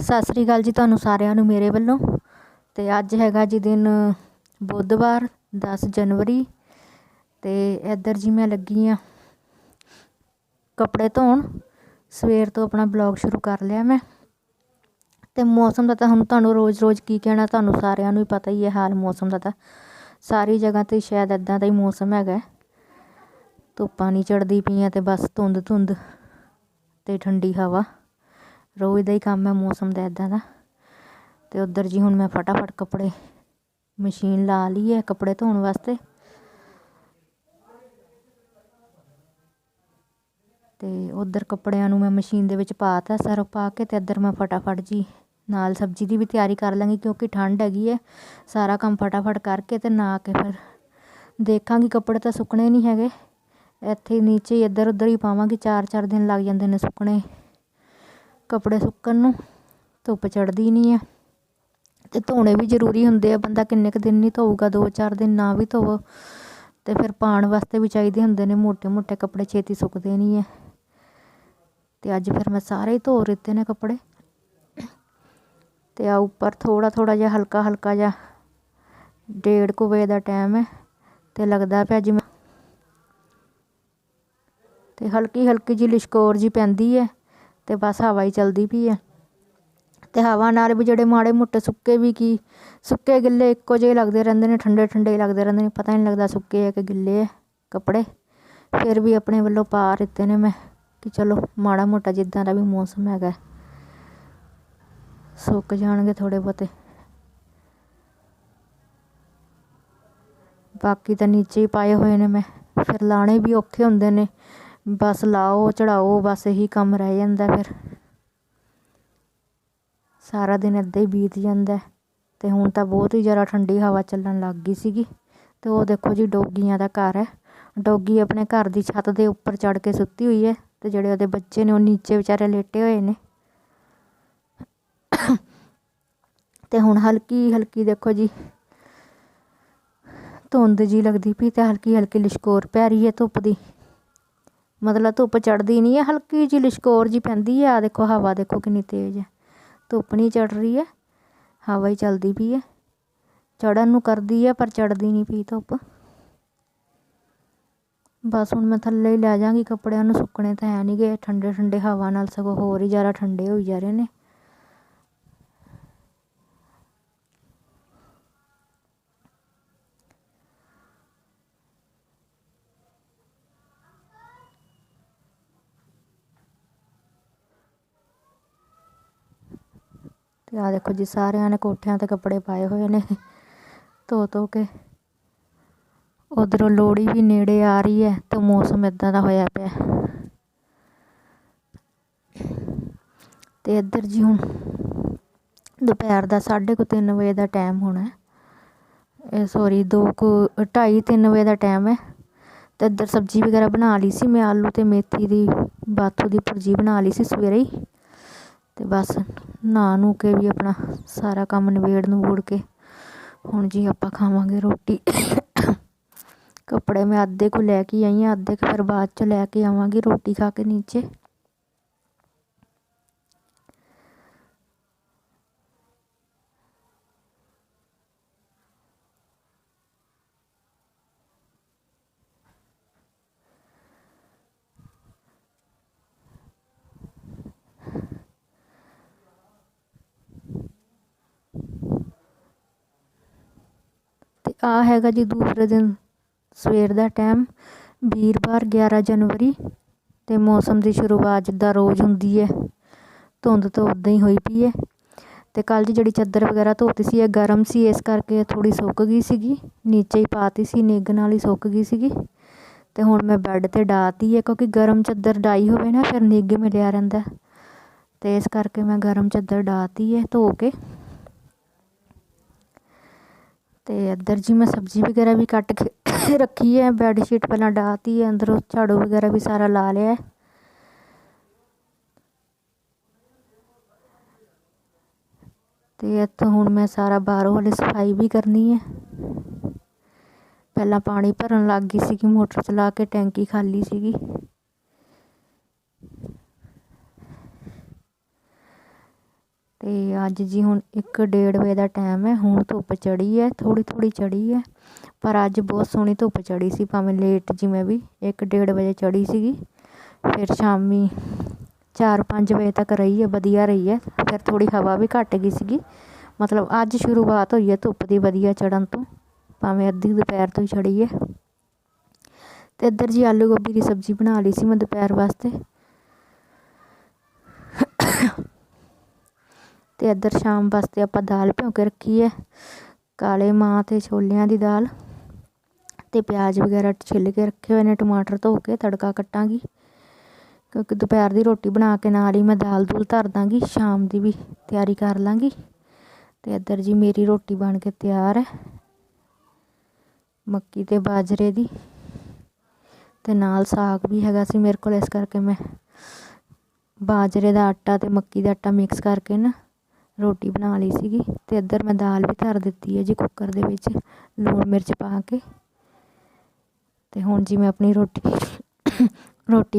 ਸਤਿ ਸ੍ਰੀ ਅਕਾਲ ਜੀ ਤੁਹਾਨੂੰ ਸਾਰਿਆਂ ਨੂੰ ਮੇਰੇ ਵੱਲੋਂ ਤੇ ਅੱਜ ਹੈਗਾ ਜੀ ਦਿਨ ਬੁੱਧਵਾਰ 10 ਜਨਵਰੀ ਤੇ ਇੱਧਰ ਜੀ ਮੈਂ ਲੱਗੀ ਆ ਕੱਪੜੇ ਧੋਣ। ਸਵੇਰ ਤੋਂ ਆਪਣਾ ਬਲੌਗ ਸ਼ੁਰੂ ਕਰ ਲਿਆ ਮੈਂ। ਤੇ ਮੌਸਮ ਦਾ ਤਾਂ ਹੁਣ ਤੁਹਾਨੂੰ ਰੋਜ਼-ਰੋਜ਼ ਕੀ ਕਹਿਣਾ, ਤੁਹਾਨੂੰ ਸਾਰਿਆਂ ਨੂੰ ਹੀ ਪਤਾ ਹੀ ਹੈ ਹਾਲ ਮੌਸਮ ਦਾ ਤਾਂ। ਸਾਰੀ ਜਗ੍ਹਾ ਤੇ ਸ਼ਾਇਦ ਇਦਾਂ ਦਾ ਹੀ ਮੌਸਮ ਹੈਗਾ। ਧੁੱਪਾਂ ਨਹੀਂ ਚੜਦੀ ਪਈਆਂ ਤੇ ਬਸ ਧੁੰਦ ਧੁੰਦ ਤੇ ਠੰਡੀ ਹਵਾ। ਰੋਜ਼ ਦਾ ਹੀ ਕੰਮ ਹੈ, ਮੌਸਮ ਦਾ ਇਦਾਂ ਦਾ। ਤੇ ਉਧਰ ਜੀ ਹੁਣ ਮੈਂ ਫਟਾਫਟ ਕੱਪੜੇ, ਮਸ਼ੀਨ ਲਾ ਲਈ ਹੈ ਕੱਪੜੇ ਧੋਣ ਵਾਸਤੇ। ਤੇ ਉਧਰ ਕੱਪੜਿਆਂ ਨੂੰ ਮੈਂ ਮਸ਼ੀਨ ਦੇ ਵਿੱਚ ਪਾਤਾ ਸਰਫ ਪਾ ਕੇ ਤੇ ਇੱਧਰ ਮੈਂ ਫਟਾਫਟ ਜੀ ਨਾਲ ਸਬਜ਼ੀ ਦੀ ਵੀ ਤਿਆਰੀ ਕਰ ਲਾਂਗੀ ਕਿਉਂਕਿ ਠੰਡ ਹੈਗੀ ਹੈ। ਸਾਰਾ ਕੰਮ ਫਟਾਫਟ ਕਰਕੇ ਤੇ ਨਾ ਕੇ ਫਿਰ ਦੇਖਾਂਗੀ, ਕੱਪੜੇ ਤਾਂ ਸੁੱਕਣੇ ਨਹੀਂ ਹੈਗੇ। ਇੱਥੇ ਨੀਚੇ ਇੱਧਰ ਉੱਧਰ ਹੀ ਪਾਵਾਂਗੀ ਚਾਰ ਚਾਰ ਦਿਨ ਲੱਗ ਜਾਂਦੇ ਨੇ ਸੁੱਕਣੇ। ਕੱਪੜੇ ਸੁੱਕਣ ਨੂੰ, ਧੁੱਪ ਚੜਦੀ ਨਹੀਂ ਆ ਤੇ ਧੋਣੇ ਵੀ ਜ਼ਰੂਰੀ ਹੁੰਦੇ ਆ, ਬੰਦਾ ਕਿੰਨੇ ਕੁ ਦਿਨ ਨਹੀਂ ਧੋਊਗਾ 2-4 ਦਿਨ ਨਾ ਵੀ ਧੋਵੋ ਤੇ ਫਿਰ ਪਾਣ ਵਾਸਤੇ ਵੀ ਚਾਹੀਦੇ ਹੁੰਦੇ ਨੇ ਮੋٹੇ-ਮੋٹੇ ਕੱਪੜੇ ਛੇਤੀ ਸੁੱਕਦੇ ਨਹੀਂ ਆ ਤੇ ਅੱਜ ਫਿਰ ਮੈਂ ਸਾਰੇ ਹੀ ਧੋ ਦਿੱਤੇ ਨੇ ਕੱਪੜੇ ਤੇ ਆ ਉੱਪਰ ਥੋੜਾ ਥੋੜਾ ਜਿਹਾ ਹਲਕਾ ਹਲਕਾ ਜਿਹਾ ਡੇਢ ਕੁ ਵਜੇ ਦਾ ਟਾਈਮ ਹੈ ਤੇ ਲੱਗਦਾ ਪਿਆ ਜਿਵੇਂ ਤੇ ਹਲਕੀ ਹਲਕੀ ਜੀ ਲਿਸ਼ਕੋਰ ਜੀ ਪੈਂਦੀ ਹੈ ਤੇ ਬਸ ਹਵਾ ਹੀ ਚਲਦੀ ਪਈ ਹੈ ਤੇ ਹਵਾ ਨਾਲ ਵੀ ਜਿਹੜੇ ਮਾੜੇ ਮੋਟੇ ਸੁੱਕੇ ਵੀ ਕੀ, ਸੁੱਕੇ ਗਿੱਲੇ ਇੱਕੋ ਜਿਹੇ ਲੱਗਦੇ ਰਹਿੰਦੇ ਨੇ, ਠੰਡੇ ਠੰਡੇ ਲੱਗਦੇ ਰਹਿੰਦੇ ਨੇ। ਪਤਾ ਨਹੀਂ ਲੱਗਦਾ ਸੁੱਕੇ ਹੈ ਕਿ ਗਿੱਲੇ ਹੈ ਕੱਪੜੇ। ਫਿਰ ਵੀ ਆਪਣੇ ਵੱਲੋਂ ਪਾ ਦਿੱਤੇ ਨੇ ਮੈਂ ਕਿ ਚਲੋ ਮਾੜਾ ਮੋਟਾ ਜਿੱਦਾਂ ਦਾ ਵੀ ਮੌਸਮ ਹੈਗਾ। ਸੁੱਕ ਜਾਣਗੇ ਥੋੜੇ ਬਹੁਤੇ। ਬਾਕੀ ਤਾਂ ਨੀਚੇ ਹੀ ਪਾਏ ਹੋਏ ਨੇ ਮੈਂ। ਫਿਰ ਲਾਣੇ ਵੀ ਔਖੇ ਹੁੰਦੇ ਨੇ। ਬਸ ਲਾਓ, ਚੜਾਓ, ਬਸ ਇਹੀ ਕੰਮ ਰਹਿ ਜਾਂਦਾ ਫਿਰ। ਸਾਰਾ ਦਿਨ ਇੱਦਾਂ ਹੀ ਬੀਤ ਜਾਂਦਾ। ਤੇ ਹੁਣ ਤਾਂ ਬਹੁਤ ਹੀ ਜ਼ਿਆਦਾ ਠੰਡੀ ਹਵਾ ਚੱਲਣ ਲੱਗ ਗਈ ਸੀਗੀ। ਤੇ ਉਹ ਦੇਖੋ ਜੀ, ਡੋਗੀਆਂ ਦਾ ਘਰ ਹੈ। ਡੋਗੀ ਆਪਣੇ ਘਰ ਦੀ ਛੱਤ ਦੇ ਉੱਪਰ ਚੜ ਕੇ ਸੁੱਤੀ ਹੋਈ ਹੈ ਤੇ ਜਿਹੜੇ ਉਹਦੇ ਬੱਚੇ ਨੇ, ਉਹ ਨੀਚੇ ਵਿਚਾਰੇ ਲੇਟੇ ਹੋਏ ਨੇ। ਤੇ ਹੁਣ ਹਲਕੀ ਹਲਕੀ ਦੇਖੋ ਜੀ, ਧੁੰਦ ਜੀ ਲੱਗਦੀ ਪਈ ਤੇ ਹਲਕੀ ਹਲਕੀ ਲਿਸ਼ਕੋਰ ਪੈ ਰਹੀ ਹੈ ਧੁੱਪ ਦੀ। ਮਤਲਬ ਧੁੱਪ ਚੜਦੀ ਨਹੀਂ ਹੈ ਹਲਕੀ ਜਿਹੀ ਲਿਸ਼ਕੋਰ ਜੀ ਪੈਂਦੀ ਹੈ ਆ ਦੇਖੋ ਹਵਾ ਦੇਖੋ ਕਿੰਨੀ ਤੇਜ਼ ਹੈ ਧੁੱਪ ਨਹੀਂ ਚੜ ਰਹੀ ਹੈ ਹਵਾ ਹੀ ਚੱਲਦੀ ਪਈ ਹੈ ਚੜਨ ਨੂੰ ਕਰਦੀ ਹੈ ਪਰ ਚੜਦੀ ਨਹੀਂ ਪਈ ਧੁੱਪ। ਬਸ ਹੁਣ ਮੈਂ ਥੱਲੇ ਹੀ ਲੈ ਜਾਾਂਗੀ ਕੱਪੜਿਆਂ ਨੂੰ, ਸੁੱਕਣੇ ਤਾਂ ਹੈ ਨਹੀਂ ਗਏ ਠੰਡੇ ਠੰਡੇ ਹਵਾ ਨਾਲ ਸਗੋਂ ਹੋਰ ਹੀ ਜ਼ਿਆਦਾ ਠੰਡੇ ਹੋਈ ਜਾ ਰਹੇ ਨੇ। ਤੇ ਆ ਦੇਖੋ ਜੀ, ਸਾਰਿਆਂ ਨੇ ਕੋਠਿਆਂ ਤੇ ਕੱਪੜੇ ਪਾਏ ਹੋਏ ਨੇ, ਧੋ ਧੋ ਕੇ। ਉਧਰੋਂ ਲੋਹੜੀ ਵੀ ਨੇੜੇ ਆ ਰਹੀ ਹੈ ਤੇ ਮੌਸਮ ਇਦਾਂ ਦਾ ਹੋਇਆ ਪਿਆ। ਤੇ ਇੱਧਰ ਜੀ ਹੁਣ ਦੁਪਹਿਰ ਦਾ 3:30 ਵਜੇ ਦਾ ਟਾਈਮ ਹੋਣਾ ਇਹ ਸੌਰੀ 2 2:30 3 ਵਜੇ ਦਾ ਟਾਈਮ ਹੈ। ਤੇ ਇੱਧਰ ਸਬਜ਼ੀ ਵਗੈਰਾ ਬਣਾ ਲਈ ਸੀ, ਮੈਂ ਆਲੂ ਤੇ ਮੇਥੀ ਦੀ, ਬਾਥੂ ਦੀ ਭੁਰਜੀ ਬਣਾ ਲਈ ਸੀ ਸਵੇਰੇ ਹੀ। ਤੇ ਬਸ ਨਹਾ ਨੂੰ ਕੇ ਵੀ ਆਪਣਾ ਸਾਰਾ ਕੰਮ ਨਿਬੇੜ ਨਬੂੜ ਕੇ। ਹੁਣ ਜੀ ਆਪਾਂ ਖਾਵਾਂਗੇ ਰੋਟੀ। ਕੱਪੜੇ ਮੈਂ ਅੱਧੇ ਕੁ ਲੈ ਕੇ ਆਈ ਹਾਂ ਅੱਧੇ ਕੁ ਫਿਰ ਬਾਅਦ ਚੋਂ ਲੈ ਕੇ ਆਵਾਂਗੀ ਰੋਟੀ ਖਾ ਕੇ ਨੀਚੇ। ਆ ਹੈਗਾ ਜੀ ਦੂਸਰੇ ਦਿਨ ਸਵੇਰ ਦਾ ਟਾਈਮ ਵੀਰਵਾਰ 11 ਜਨਵਰੀ ਤੇ ਮੌਸਮ ਦੀ ਸ਼ੁਰੂਆਤ ਜਿੱਦਾਂ ਰੋਜ਼ ਹੁੰਦੀ ਹੈ, ਧੁੰਦ ਤੋਂ ਉਦਾਂ ਹੀ ਹੋਈ ਪਈ ਹੈ ਤੇ ਕੱਲ ਜੀ ਜਿਹੜੀ ਚਾਦਰ ਵਗੈਰਾ ਧੋਤੀ ਸੀ ਇਹ ਗਰਮ ਸੀ, ਇਸ ਕਰਕੇ ਥੋੜੀ ਸੁੱਕ ਗਈ ਸੀਗੀ, ਨੀਚੇ ਹੀ ਪਾਤੀ ਸੀ ਨਿੱਗ ਨਾਲ ਹੀ ਸੁੱਕ ਗਈ ਸੀਗੀ ਤੇ ਹੁਣ ਮੈਂ ਬੈੱਡ ਤੇ ਡਾਤੀ ਹੈ ਕਿਉਂਕਿ ਗਰਮ ਚਾਦਰ ਡਾਈ ਹੋਵੇ ਨਾ ਫਿਰ ਨਿੱਗ ਮਿਲਿਆ ਰਹਿੰਦਾ ਤੇ ਇਸ ਕਰਕੇ ਮੈਂ ਗਰਮ ਚਾਦਰ ਡਾਤੀ ਹੈ ਧੋ ਕੇ ਤੇ ਇੱਧਰ ਜੀ ਮੈਂ ਸਬਜ਼ੀ ਵਗੈਰਾ ਵੀ ਕੱਟ ਕੇ ਰੱਖੀ ਹੈ ਬੈੱਡ ਸ਼ੀਟ ਪਹਿਲਾਂ ਡਾਤੀ ਹੈ ਅੰਦਰੋਂ ਝਾੜੂ ਵਗੈਰਾ ਵੀ ਸਾਰਾ ਲਾ ਲਿਆ ਤੇ ਇੱਥੋਂ ਹੁਣ ਮੈਂ ਸਾਰਾ ਬਾਹਰੋਂ ਵਾਲੀ ਸਫ਼ਾਈ ਵੀ ਕਰਨੀ ਹੈ ਪਹਿਲਾਂ ਪਾਣੀ ਭਰਨ ਲੱਗ ਗਈ ਸੀਗੀ ਮੋਟਰ ਚਲਾ ਕੇ ਟੈਂਕੀ ਖਾਲੀ ਸੀਗੀ ਤੇ ਅੱਜ ਜੀ ਹੁਣ 1:30 ਵਜੇ ਦਾ ਟਾਈਮ ਹੈ, ਹੁਣ ਧੁੱਪ ਚੜੀ ਹੈ ਥੋੜੀ ਥੋੜੀ ਚੜੀ ਹੈ, ਪਰ ਅੱਜ ਬਹੁਤ ਸੋਹਣੀ ਧੁੱਪ ਚੜੀ ਸੀ, ਭਾਵੇਂ ਲੇਟ ਜਿਵੇਂ ਵੀ 1:30 ਵਜੇ ਚੜੀ ਸੀਗੀ, ਫਿਰ ਸ਼ਾਮੀ 4-5 ਵਜੇ ਤੱਕ ਰਹੀ ਹੈ, ਵਧੀਆ ਰਹੀ ਹੈ, ਫਿਰ ਥੋੜੀ ਹਵਾ ਵੀ ਘੱਟ ਗਈ ਸੀਗੀ, ਮਤਲਬ ਅੱਜ ਸ਼ੁਰੂਆਤ ਹੋਈ ਹੈ ਧੁੱਪ ਦੀ ਵਧੀਆ ਚੜਨ ਤੋਂ, ਭਾਵੇਂ ਅੱਧੀ ਦੁਪਹਿਰ ਤੋਂ ਹੀ ਚੜੀ ਹੈ। ਤੇ ਇੱਧਰ ਜੀ ਆਲੂ ਗੋਭੀ ਦੀ ਸਬਜ਼ੀ ਬਣਾ ਲਈ ਸੀ ਮੈਂ ਦੁਪਹਿਰ ਵਾਸਤੇ ਅਤੇ ਇੱਧਰ ਸ਼ਾਮ ਵਾਸਤੇ ਆਪਾਂ ਦਾਲ ਭਿਉਂ ਕੇ ਰੱਖੀ ਹੈ, ਕਾਲੇ ਮਾਂ ਅਤੇ ਛੋਲਿਆਂ ਦੀ ਦਾਲ ਅਤੇ ਪਿਆਜ਼ ਵਗੈਰਾ ਛਿੱਲ ਕੇ ਰੱਖੇ ਹੋਏ ਨੇ, ਟਮਾਟਰ ਧੋ ਕੇ ਤੜਕਾ ਕੱਟਾਂਗੀ ਕਿਉਂਕਿ ਦੁਪਹਿਰ ਦੀ ਰੋਟੀ ਬਣਾ ਕੇ ਨਾਲ ਹੀ ਮੈਂ ਦਾਲ ਦੂਲ ਧਰ ਦਾਂਗੀ, ਸ਼ਾਮ ਦੀ ਵੀ ਤਿਆਰੀ ਕਰ ਲਾਂਗੀ ਤੇ ਇੱਧਰ ਜੀ ਮੇਰੀ ਰੋਟੀ ਬਣ ਕੇ ਤਿਆਰ ਹੈ ਮੱਕੀ ਤੇ ਬਾਜਰੇ ਦੀ ਤੇ ਨਾਲ ਸਾਗ ਵੀ ਹੈਗਾ ਸੀ ਮੇਰੇ ਕੋਲ, ਇਸ ਕਰਕੇ ਮੈਂ ਬਾਜਰੇ ਦਾ ਆਟਾ ਤੇ ਮੱਕੀ ਦਾ ਆਟਾ ਮਿਕਸ ਕਰਕੇ ਨਾ ਰੋਟੀ ਬਣਾ ਲਈ ਸੀਗੀ ਅਤੇ ਇੱਧਰ ਮੈਂ ਦਾਲ ਵੀ ਧਰ ਦਿੱਤੀ ਹੈ ਜੀ ਕੁੱਕਰ ਦੇ ਵਿੱਚ, ਲੂਣ ਮਿਰਚ ਪਾ ਕੇ। ਅਤੇ ਹੁਣ ਜੀ ਮੈਂ ਆਪਣੀ ਰੋਟੀ ਰੋਟੀ